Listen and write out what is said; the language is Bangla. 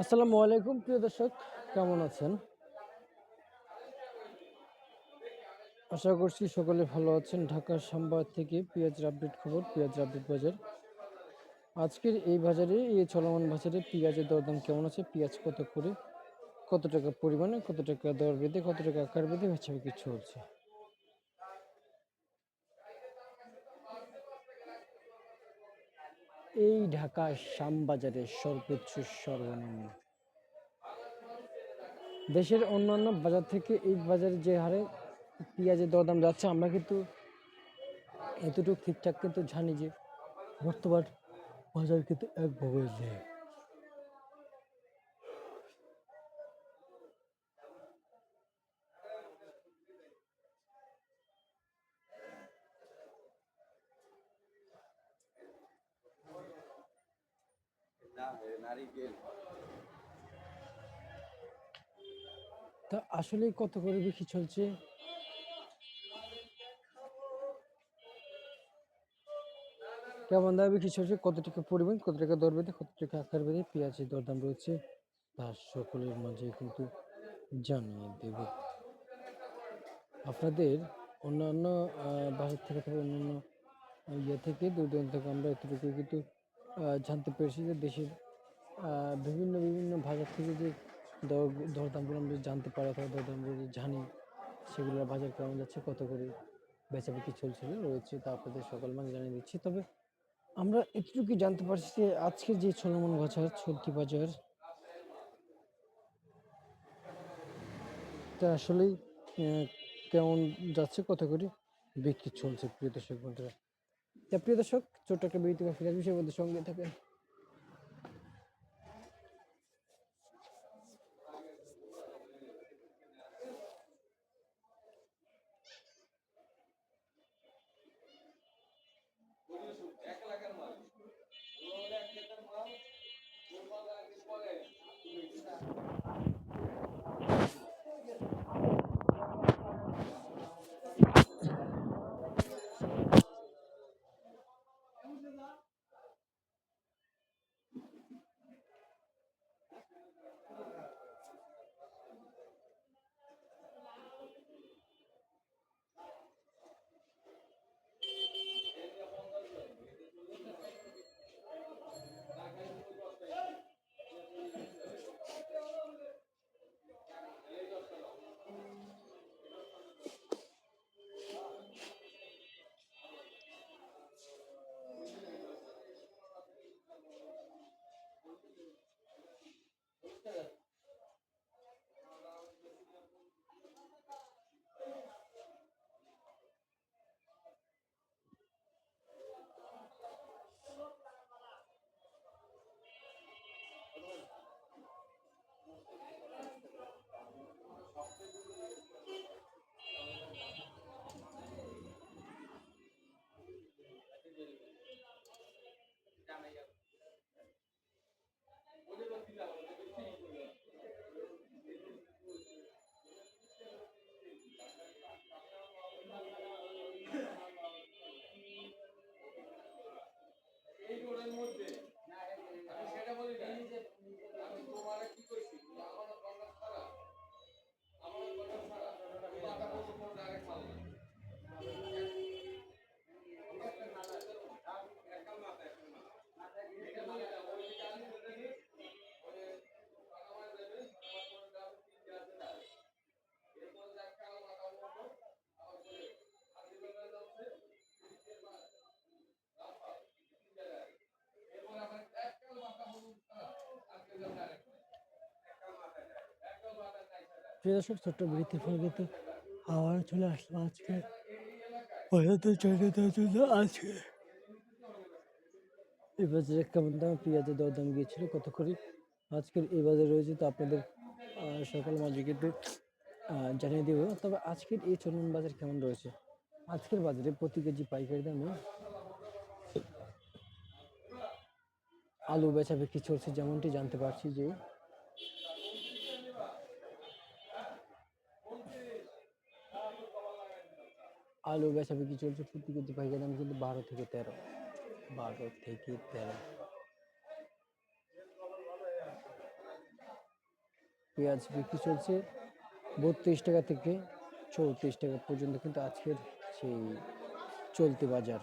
আসসালামু আলাইকুম, প্রিয় দর্শক, কেমন আছেন? আশা করছি সকলে ভালো আছেন। ঢাকার সাম্বাদ থেকে পেঁয়াজের আপডেট খবর, পেঁয়াজের আপডেট বাজার। আজকের এই বাজারে, এই চলমান বাজারে পেঁয়াজের দরদাম কেমন আছে? পেঁয়াজ কত করে? কত টাকা পরিমাণে? কত টাকা দর বেঁধে, কত টাকা আকার বেঁধে হিসাবে কিছু চলছে এই ঢাকা শ্যামবাজারে সর্বোচ্চ সর্বনিম্ন। দেশের অন্যান্য বাজার থেকে এই বাজারে যে হারে পেঁয়াজের দরদাম যাচ্ছে, আমরা কিন্তু এতটুকু ঠিকঠাক কিন্তু জানি যে বর্তমান বাজার কিন্তু একভাবে নেই তা আসলে কত করে বিক্রি চলছে? কেমন দামে বিক্রি চলছে? কত টাকা পরিমাণ, কত টাকা দর বেঁধে, কত টাকা আকার বেঁধে পেঁয়াজের দরদাম রয়েছে তা সকলের মাঝে কিন্তু জানিয়ে দেব। আপনাদের অন্যান্য বাজার থেকে থেকে অন্যান্য ইয়ে থেকে দূর দূরান্ত থেকে আমরা এতটুকু কিন্তু জানতে পেরেছি যে দেশের বিভিন্ন বিভিন্ন বাজার থেকে যে দর, দরদামগুলো আমরা জানতে পারি অথবা দরদামগুলো জানি, সেগুলোর বাজার কেমন যাচ্ছে, কত করে বেচা বিক্রি চলছিল, রয়েছে তা আপনাদের সকল মানুষ জানিয়ে দিচ্ছি। তবে আমরা এতটুকু জানতে পারছি যে আজকের যে চলমান বাজার চলতি বাজার, তা আসলেই কেমন যাচ্ছে, কত করে বিক্রি চলছে, প্রিয় দর্শক বন্ধুরা। তা প্রিয় দর্শক, ছোট্ট একটা বিরতি ফিরে মধ্যে সঙ্গে থাকেন। Alhamdulillah, প্রিয় ছোট্ট বিরতির ফলে কিন্তু আবার চলে আসলাম আজকে। পঁচাত্তর চাহিদার জন্য আজকে এই বাজারে কেমন দাম? পেঁয়াজের দরদাম গিয়েছিল কত করে? আজকের এই বাজারে রয়েছে তো আপনাদের সকাল মাঝে কিন্তু জানিয়ে দেবো। তবে আজকের এই চলমান বাজার কেমন রয়েছে? আজকের বাজারে প্রতি কেজি পাইকারি দামে আলু বেচা বিক্রি চলছে যেমনটি জানতে পারছি যে আলু বেচা বিক্রি চলছে প্রতি কেজি পাইকারি দাম কিন্তু বারো থেকে তেরো। বারো থেকে তেরো। পেঁয়াজ বিক্রি চলছে বত্রিশ টাকা থেকে চৌত্রিশ টাকা পর্যন্ত, কিন্তু আজকের সেই চলতি বাজার।